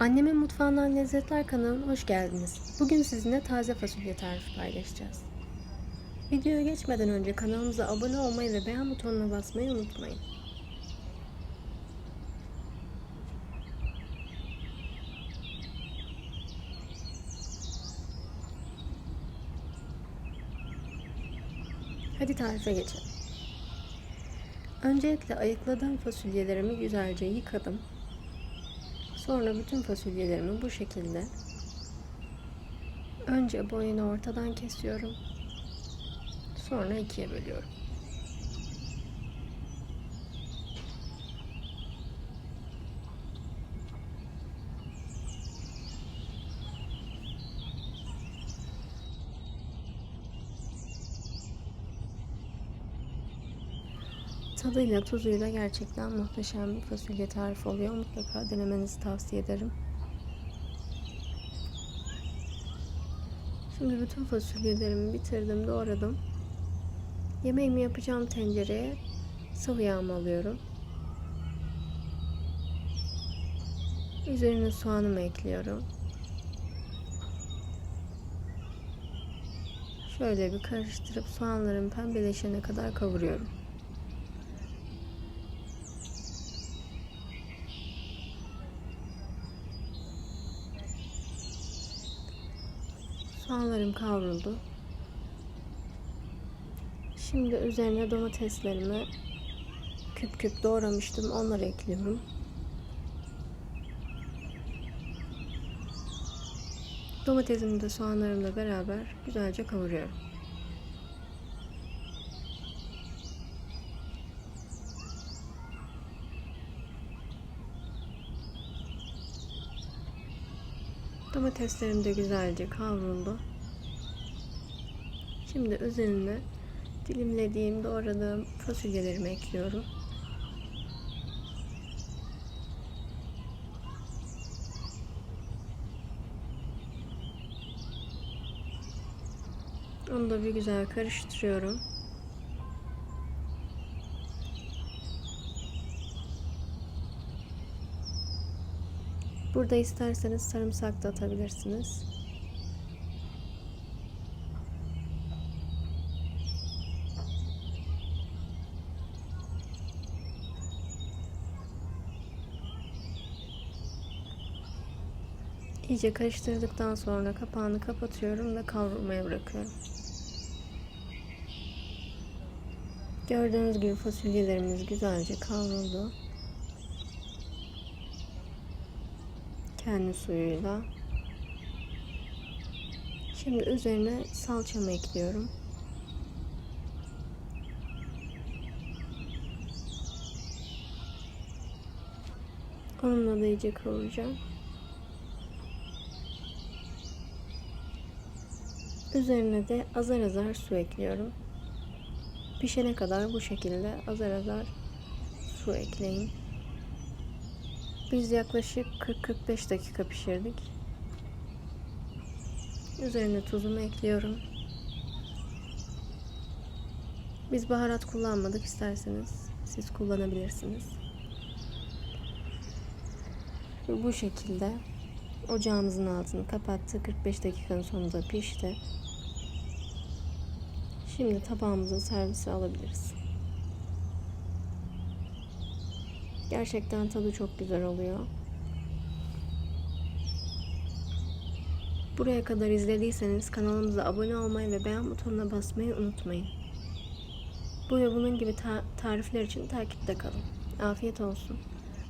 Annemin Mutfağından Lezzetler kanalına hoş geldiniz. Bugün sizinle taze fasulye tarifi paylaşacağız. Videoya geçmeden önce kanalımıza abone olmayı ve beğen butonuna basmayı unutmayın. Hadi tarife geçelim. Öncelikle ayıkladığım fasulyelerimi güzelce yıkadım. Sonra bütün fasulyelerimi bu şekilde önce boyunu ortadan kesiyorum. Sonra ikiye bölüyorum. Tadıyla tuzuyla gerçekten muhteşem bir fasulye tarifi oluyor. Mutlaka denemenizi tavsiye ederim. Şimdi bütün fasulyelerimi bitirdim, doğradım. Yemeğimi yapacağım tencereye sıvı yağımı alıyorum. Üzerine soğanımı ekliyorum. Şöyle bir karıştırıp soğanların pembeleşene kadar kavuruyorum. Soğanlarım kavruldu. Şimdi üzerine domateslerimi küp küp doğramıştım. Onları ekliyorum. Domatesimi de soğanlarımla beraber güzelce kavuruyorum. Domateslerim de güzelce kavruldu. Şimdi üzerine dilimlediğim, doğradığım fasulyelerimi ekliyorum. Onu da bir güzel karıştırıyorum. Burada isterseniz sarımsak da atabilirsiniz. İyice karıştırdıktan sonra kapağını kapatıyorum ve kavrulmaya bırakıyorum. Gördüğünüz gibi fasulyelerimiz güzelce kavruldu. Kendi suyuyla. Şimdi üzerine salçamı ekliyorum. Onunla da iyice kavuracağım. Üzerine de azar azar su ekliyorum. Pişene kadar bu şekilde azar azar su ekleyin. Biz yaklaşık 40-45 dakika pişirdik. Üzerine tuzumu ekliyorum. Biz baharat kullanmadık isterseniz siz kullanabilirsiniz. Bu şekilde ocağımızın altını kapattı. 45 dakikanın sonunda pişti. Şimdi tabağımıza servise alabiliriz. Gerçekten tadı çok güzel oluyor. Buraya kadar izlediyseniz kanalımıza abone olmayı ve beğen butonuna basmayı unutmayın. Bu ve bunun gibi ta- tarifler için takipte kalın. Afiyet olsun.